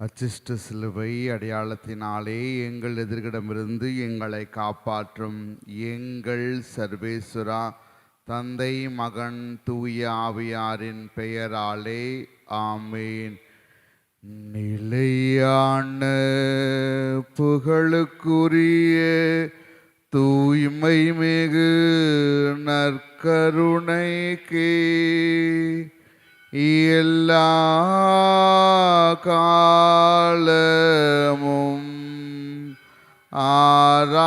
அச்சிஷ்ட சிலுவை அடையாளத்தினாலே எங்கள் எதிர்கிடமிருந்து எங்களை காப்பாற்றும். எங்கள் சர்வேஸ்வரா தந்தை மகன் தூய ஆவியாரின் பெயராலே ஆமேன். நிலையான புகழுக்குரிய தூய்மை மிகு நற்கருணைக்கே. எல்லா காலமும் ஆராதனையும்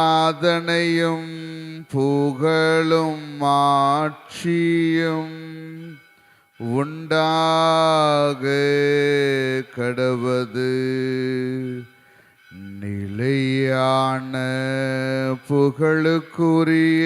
புகழும் மாட்சியும் உண்டாக கடவது. நிலையான புகழுக்குரிய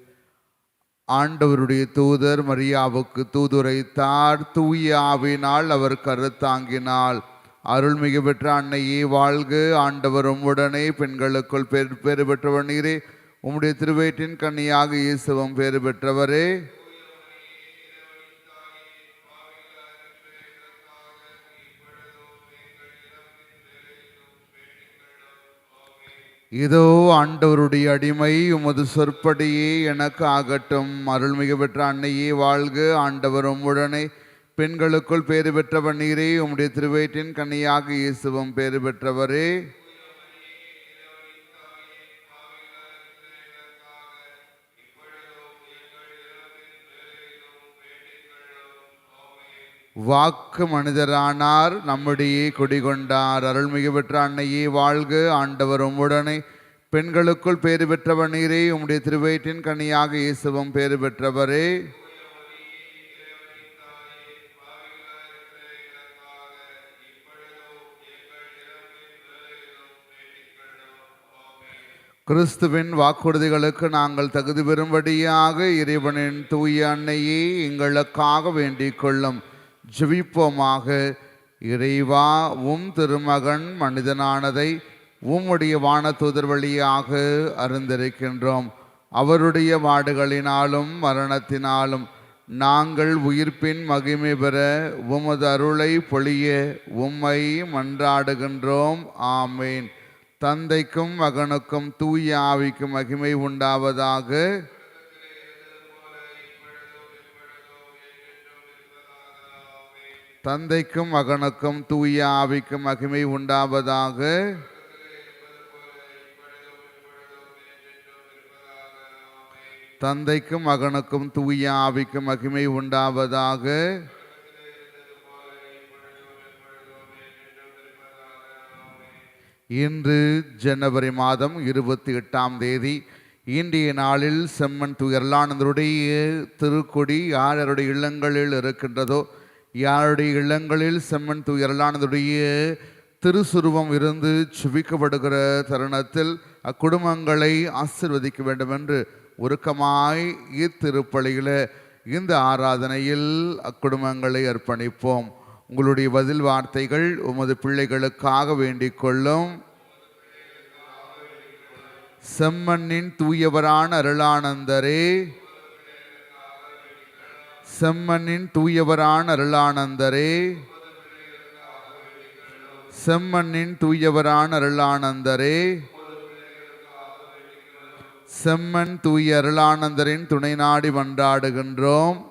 ஆண்டவருடைய தூதர் மரியாவுக்கு தூதுரைத்தார் தூய ஆவினால் அவர் கருத்தாங்கினாள் அருள்மிகு பெற்ற அன்னையே வாழ்க ஆண்டவரும் உடனே பெண்களுக்குள் பெரு பேறு பெற்றவர் நீரே. உம்முடைய திருவேற்றின் கன்னியாக இயேசுவம் பேறு பெற்றவரே இதோ ஆண்டவருடைய அடிமை உமது சொற்படியே எனக்கு ஆகட்டும் அருள்மிகு பெற்ற அன்னையே வாழ்க. ஆண்டவரும் உடனே பெண்களுக்குள் பேறு பெற்றவர் நீரே. உம்முடைய திருவேற்றின் கன்னியாக இயேசுவும் பேறு பெற்றவரே. வாக்கு மனிதரானார் நம்முடைய குடிகொண்டார். அருள்மிகு பெற்ற அன்னையே வாழ்க ஆண்டவர் உடனே பெண்களுக்குள் பேறு பெற்றவர் நீரே உம்முடைய திருவயிற்றின் கனியாக இயேசுவும் பேறு பெற்றவரே. கிறிஸ்துவின் வாக்குறுதிகளுக்கு நாங்கள் தகுதி பெறும்படியாக இறைவனின் தூய அன்னையே எங்களுக்காக வேண்டிக் கொள்ளும். ஜெபிப்போமாக. இறைவா உம் திருமகன் மனிதனானதை உம்முடைய வானதூதர் வழியாக அறிந்திருக்கின்றோம் அவருடைய வாடுகளினாலும் மரணத்தினாலும் நாங்கள் உயிர்ப்பின் மகிமை பெற உமது அருளை பொழிய உம்மை மன்றாடுகின்றோம். ஆமேன். தந்தைக்கும் மகனுக்கும் தூய ஆவிக்கும் மகிமை உண்டாவதாக தந்தைக்கும் மகனுக்கும் தூய ஆவிக்கும் மகிமை உண்டாவதாக. தந்தைக்கும் மகனுக்கும் தூய ஆவிக்கும் மகிமை உண்டாவதாக. இன்று ஜனவரி மாதம் இருபத்தி எட்டாம் தேதி இன்றைய நாளில் செம்மன் துயர்லானந்தருடைய திருக்கொடி யாரருடைய இல்லங்களில் இருக்கின்றதோ யாருடைய இல்லங்களில் செம்மன் துயரலானதுடைய திருசுருவம் இருந்து சுவிக்கப்படுகிற தருணத்தில் அக்குடும்பங்களை ஆசிர்வதிக்க வேண்டும் என்று உருக்கமாய் இத்திருப்பலியில் இந்த ஆராதனையில் அக்குடும்பங்களை அர்ப்பணிப்போம். உங்களுடைய பதில் வார்த்தைகள் உமது பிள்ளைகளுக்காக வேண்டிக் கொள்ளும். செம்மண்ணின் தூயவரான அருளானந்தரே. செம்மண்ணின் தூயவரான அருளானந்தரே. செம்மண்ணின் தூயவரான அருளானந்தரே. செம்மன் தூய அருளானந்தரின் துணை நாடி மன்றாடுகின்றோம்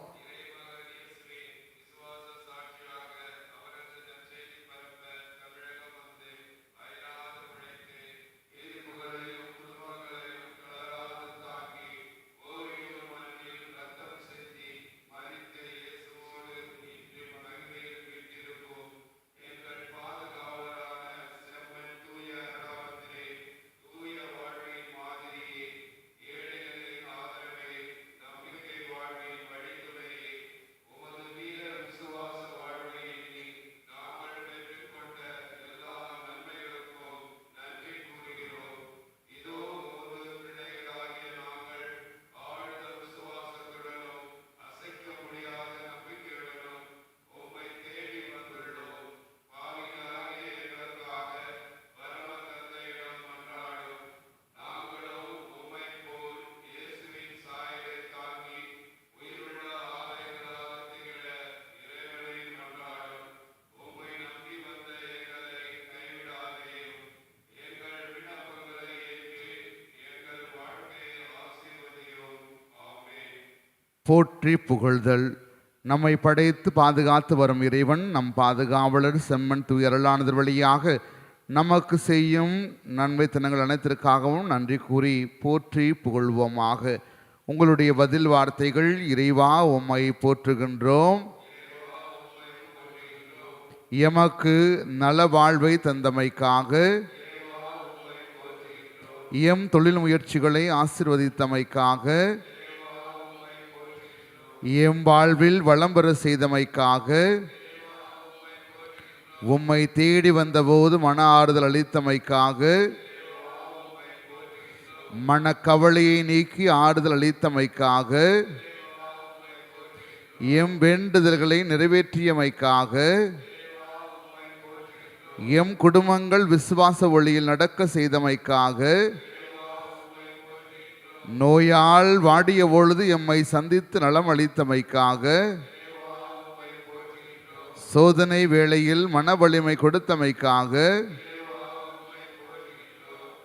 போற்றி புகழ்தல். நம்மை படைத்து பாதுகாத்து வரும் இறைவன் நம் பாதுகாவலர் செம்மன் துயரலானது வழியாக நமக்கு செய்யும் நன்மை தினங்கள் அனைத்திற்காகவும் நன்றி கூறி போற்றி புகழ்வோமாக. உங்களுடைய பதில் வார்த்தைகள் இறைவா உம்மை போற்றுகின்றோம். எமக்கு நல வாழ்வை தந்தமைக்காக. எம் தொழில் முயற்சிகளை ஆசிர்வதித்தமைக்காக. எம் வாழ்வில் வளம் பெற செய்தமைக்காக உம்மை தேடி வந்தபோது மன ஆறுதல் அளித்தமைக்காக மனக்கவலையை நீக்கி ஆறுதல் அளித்தமைக்காக எம் வேண்டுதல்களை நிறைவேற்றியமைக்காக எம் குடும்பங்கள் விசுவாச ஒளியில் நடக்க செய்தமைக்காக நோயால் வாடிய பொழுது எம்மை சந்தித்து நலம் அளித்தமைக்காக சோதனை வேளையில் மன வலிமை கொடுத்தமைக்காக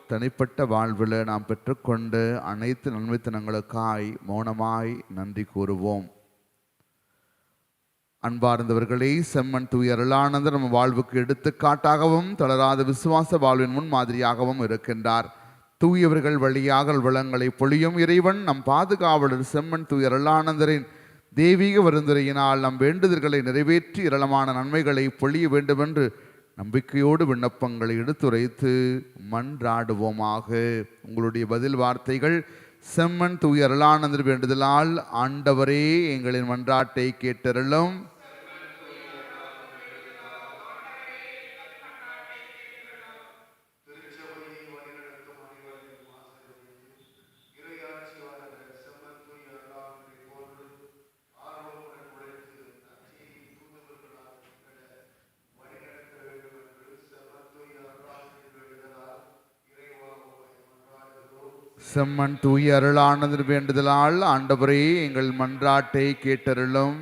தனிப்பட்ட வாழ்வில் நாம் பெற்றுக்கொண்டு அனைத்து நன்மைத்தனங்களுக்காய் மௌனமாய் நன்றி கூறுவோம். அன்பார்ந்தவர்களே செம்மன் தூய அருளானந்தர் நம் வாழ்வுக்கு எடுத்துக்காட்டாகவும் தளராத விசுவாச வாழ்வின் முன் மாதிரியாகவும் இருக்கின்றார். தூயவர்கள் வழியாக வளங்களை பொழியும் இறைவன் நம் பாதுகாவலர் செம்மன் தூய அருளானந்தரின் தெய்வீக வருந்துரையினால் நம் வேண்டுதல்களை நிறைவேற்றி இரளமான நன்மைகளை பொழிய வேண்டுமென்று நம்பிக்கையோடு விண்ணப்பங்களை எடுத்துரைத்து மன்றாடுவோமாக. உங்களுடைய பதில் வார்த்தைகள் செம்மன் தூய அருளானந்தர் வேண்டுதலால் ஆண்டவரே எங்களின் மன்றாட்டை கேட்டருளும். செம்மன் தூய அருளானது வேண்டுதலால் ஆண்டவரே எங்கள் மன்றாட்டை கேட்டருளும்.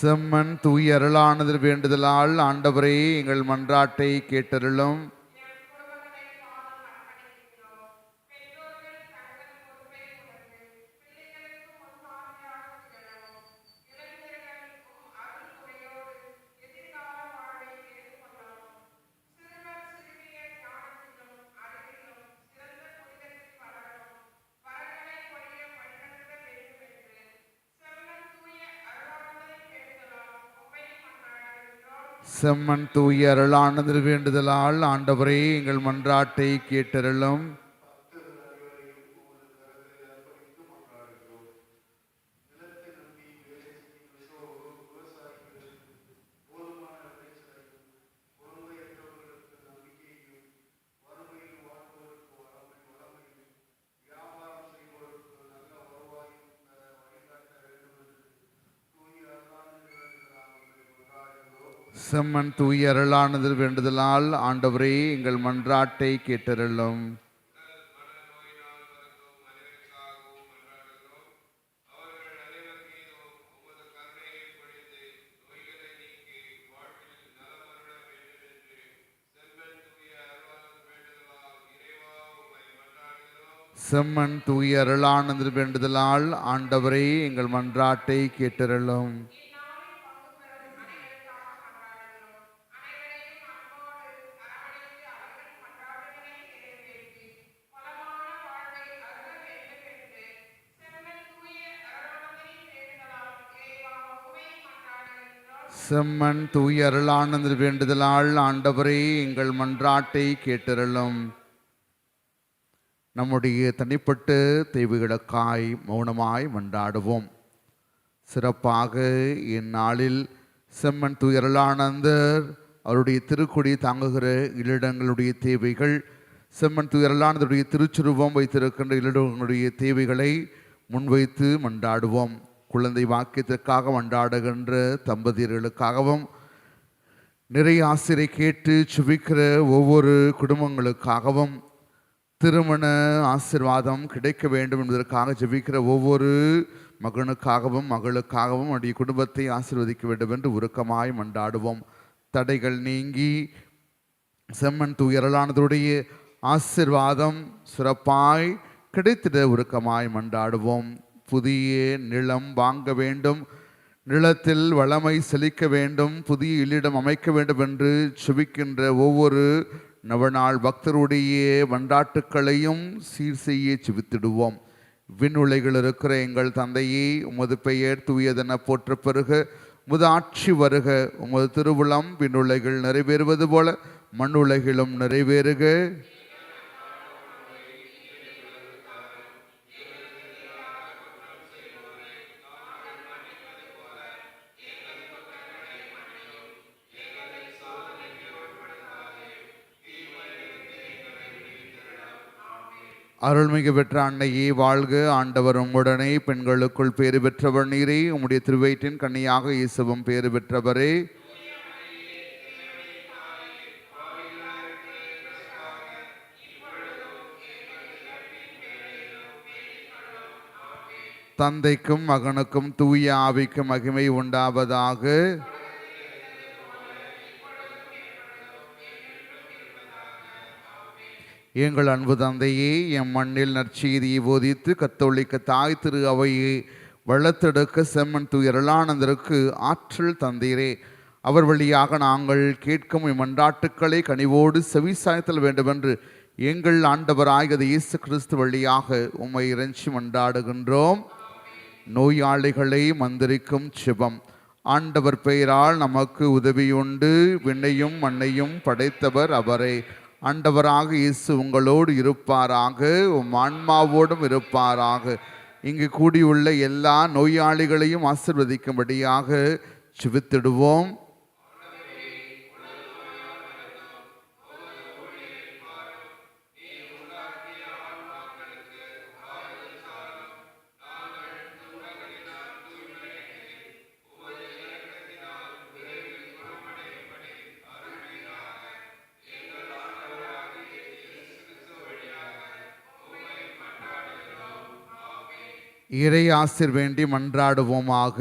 செம்மன் தூய அருளானது வேண்டுதலால் ஆண்டவரே எங்கள் மன்றாட்டை கேட்டருளும். செம்மன் தூய அருளானது வேண்டுதலால் ஆண்டவரே எங்கள் மன்றாட்டை கேட்டருளும். மண் தூய அருளானது வேண்டுதலால் ஆண்டவரே எங்கள் மன்றாட்டை கேட்டருளும். செம்மன் தூய அருளானது வேண்டுதலால் ஆண்டவரே எங்கள் மன்றாட்டை கேட்டருளும். செம்மன் தூய அருளானது வேண்டுதலால் ஆண்டவரே எங்கள் மன்றாட்டை கேட்டருளும். நம்முடைய தனிப்பட்ட தேவைகளுக்காய் மௌனமாய் மன்றாடுவோம். சிறப்பாக இந்நாளில் செம்மன் துயரலானந்தர் அவருடைய திருக்குடி தாங்குகிற இல்லிடங்களுடைய தேவைகள் செம்மன் துயரலானந்தருடைய திருச்சுருவம் வைத்திருக்கின்ற இல்லிடங்களுடைய தேவைகளை முன்வைத்து மன்றாடுவோம். குழந்தை வாக்கியத்திற்காக மன்றாடுகின்ற தம்பதியர்களுக்காகவும் நிறைய ஆசிரியை கேட்டு சுவிக்கிற ஒவ்வொரு குடும்பங்களுக்காகவும் திருமண ஆசிர்வாதம் கிடைக்க வேண்டும் என்பதற்காக ஜெபிக்கிற ஒவ்வொரு மகனுக்காகவும் மகளுக்காகவும் அவருடைய குடும்பத்தை ஆசிர்வதிக்க வேண்டும் என்று உருக்கமாய் மண்டாடுவோம் தடைகள் நீங்கி செம்மன் துயரலானதுடைய ஆசிர்வாதம் சிறப்பாய் கிடைத்திட உருக்கமாய் மண்டாடுவோம் புதிய நிலம் வாங்க வேண்டும் நிலத்தில் வளமை செழிக்க வேண்டும் புதிய இல்லிடம் அமைக்க வேண்டும் என்று செபிக்கின்ற ஒவ்வொரு நவநாள் பக்தருடைய வண்டாட்டுக்களையும் சீர் செய்ய செபித்திடுவோம் விண்ணுலைகள் இருக்கிற எங்கள் தந்தையே உமது பெயர் தூயதென போற்ற பெருக உமது ஆட்சி வருக உமது திருவுளம் விண்ணுலைகள் நிறைவேறுவது போல மண்ணுலகிலும் நிறைவேறுக. அருள்மிகு பெற்ற அன்னையே வாழ்க. ஆண்டவர் உம்முடனே பெண்களுக்குள் பேறு பெற்றவர் நீரே. உம்முடைய திருவயிற்றின் கன்னியாக இயேசுவும் பேறு பெற்றவரே. தந்தைக்கும் மகனுக்கும் தூய ஆவிக்கும் மகிமை உண்டாவதாக. எங்கள் அன்பு தந்தையே எம் மண்ணில் நற்செய்தியை போதித்து கத்தோலிக்க தாய் திரு அவையை வளர்த்தெடுக்க செம்மன் துயரலானந்தருக்கு ஆற்றல் தந்தீரே. அவர் வழியாக நாங்கள் கேட்கும் இம்மன்றாட்டுக்களை கனிவோடு செவிசாய்த்தல் வேண்டுமென்று எங்கள் ஆண்டவராகியது இயேசு கிறிஸ்து வழியாக உம்மை இறைஞ்சி மன்றாடுகின்றோம். நோயாளிகளை மந்திரிக்கும் சிவம் ஆண்டவர் பெயரால் நமக்கு உதவியுண்டு விண்ணையும் மண்ணையும் படைத்தவர் அவரே. ஆண்டவராக இயேசு உங்களோடு இருப்பாராக உம் ஆன்மாவோடும் இருப்பாராக. இங்கு கூடியுள்ள எல்லா நோயாளிகளையும் ஆசிர்வதிக்கும்படியாக சுவித்திடுவோம் இறை ஆசிர் வேண்டி மன்றாடுவோமாக.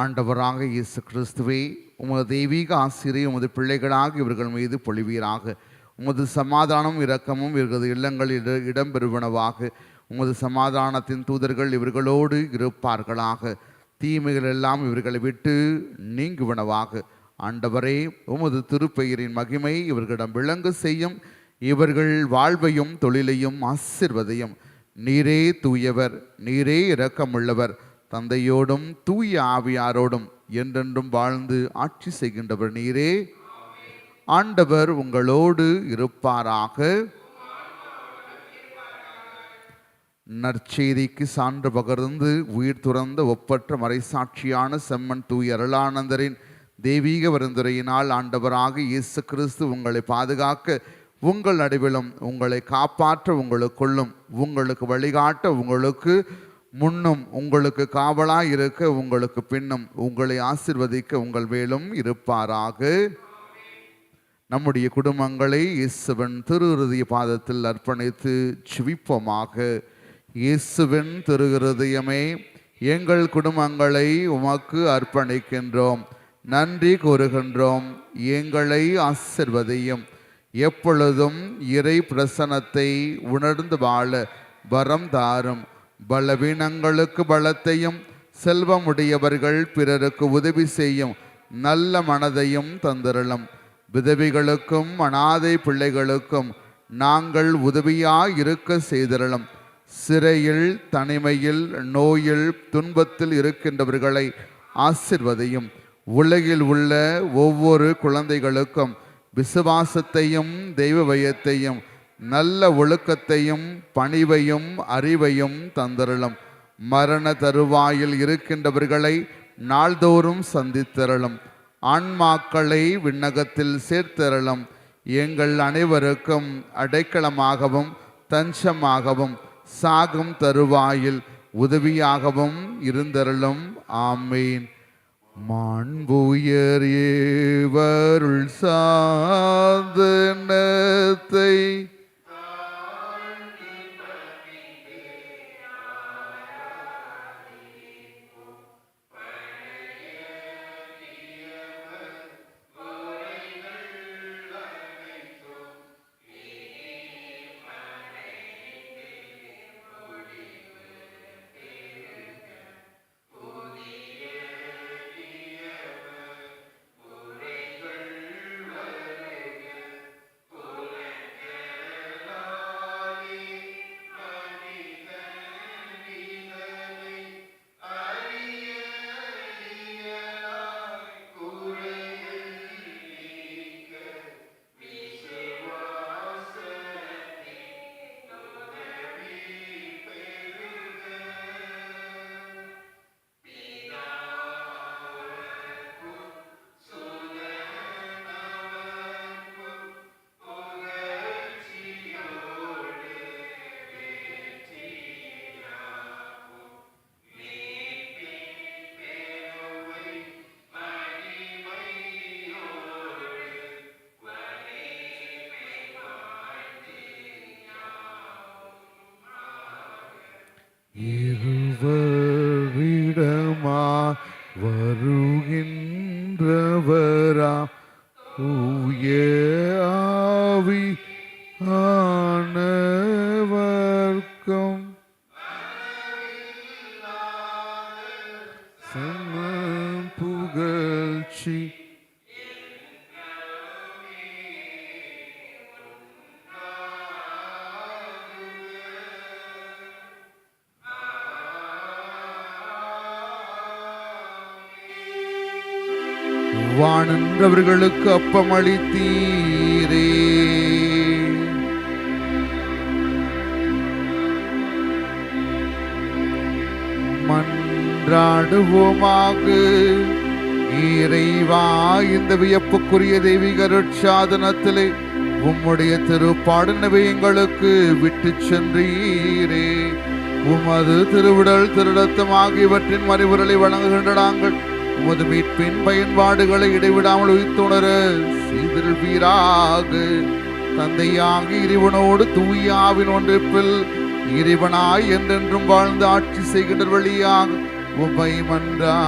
ஆண்டவராக இயேசு கிறிஸ்துவே உமது தெய்வீக ஆசிரியை உமது பிள்ளைகளாக இவர்கள் மீது பொழிவீராக. உமது சமாதானம் இரக்கமும் இவர்களது இல்லங்களில் இட- இடம்பெறுவனவாக. உமது சமாதானத்தின் தூதர்கள் இவர்களோடு இருப்பார்களாக. தீமைகள் எல்லாம் இவர்களை விட்டு நீங்குவனவாக. ஆண்டவரே உமது திருப்பெயரின் மகிமை இவர்களிடம் விளங்க செய்யும். இவர்கள் வாழ்வையும் தொழிலையும் ஆசிர்வதையும். நீரே தூயவர் நீரே இரக்கமுள்ளவர். தந்தையோடும் தூய ஆவியாரோடும் என்றென்றும் வாழ்ந்து ஆட்சி செய்கின்றவர் நீரே. ஆண்டவர் உங்களோடு இருப்பாராக. நற்செய்திக்கு சான்று பகர்ந்து உயிர் துறந்த ஒப்பற்ற மறைசாட்சியான செம்மன் தூய அருளானந்தரின் தெய்வீக பரிந்துரையினால் ஆண்டவராக இயேசு கிறிஸ்து உங்களை பாதுகாக்க உங்கள் நடுவிலும் உங்களை காப்பாற்ற உங்களுக்குள்ளும் உங்களுக்கு வழிகாட்ட உங்களுக்கு முன்னும் உங்களுக்கு காவலாய் இருக்க உங்களுக்கு பின்னும் உங்களை ஆசிர்வதிக்க உங்கள் மேலும் இருப்பாராக. நம்முடைய குடும்பங்களை இயேசுவின் திரு பாதத்தில் அர்ப்பணித்து ஜிவிப்போமாக. இயேசுவின் திரு எங்கள் குடும்பங்களை உமக்கு அர்ப்பணிக்கின்றோம். நன்றி கூறுகின்றோம். எங்களை ஆசிர்வதையும். எப்பொழுதும் இறை பிரசனத்தை உணர்ந்து வாழ வரம் தாரும். பலவீனங்களுக்கு பலத்தையும் செல்வமுடையவர்கள் பிறருக்கு உதவி செய்யும் நல்ல மனதையும் தந்திரலும். விதவிகளுக்கும் அனாதை பிள்ளைகளுக்கும் நாங்கள் உதவியாய் இருக்க செய்திரலும். சிறையில் தனிமையில் நோயில் துன்பத்தில் இருக்கின்றவர்களை ஆசிர்வதையும் உலகில் உள்ள ஒவ்வொரு குழந்தைகளுக்கும் விசுவாசத்தையும் தெய்வ பயத்தையும் நல்ல ஒழுக்கத்தையும் பணிவையும் அறிவையும் தந்தருளும். மரண தருவாயில் இருக்கின்றவர்களை நாள்தோறும் சந்தித்தரலும் ஆன்மாக்களை விண்ணகத்தில் சேர்த்தரலும் எங்கள் அனைவருக்கும் அடைக்கலமாகவும் தஞ்சமாகவும் சாகும் தருவாயில் உதவியாகவும் இருந்தருளும். ஆமீன். மாண்புயர் ஏவருள் சாதனத்தை வானன்றவர்களுக்கு அப்பமளித்தீரே. மன்றாடுவோமாக. இறைவா இந்த வியப்புக்குரிய தெய்வீக ரட்சாதனத்திலே உம்முடைய திருப்பாடுனவை எங்களுக்கு விட்டு சென்றீரே. உமது திருவிடல் திருடத்தம் ஆகியவற்றின் மறைவுரலை வழங்குகின்ற நாங்கள் உமது மீட்பின் பயன்பாடுகளை இடைவிடாமல் உயிர்த்துணர. செய்திருப்பீராக தந்தையாக இறைவனோடு தூயாவின் ஒன்றிப்பில் இறைவனாய் என்றென்றும் வாழ்ந்து ஆட்சி செய்கின்ற வழியாக உமை மன்றாடுகின்றோ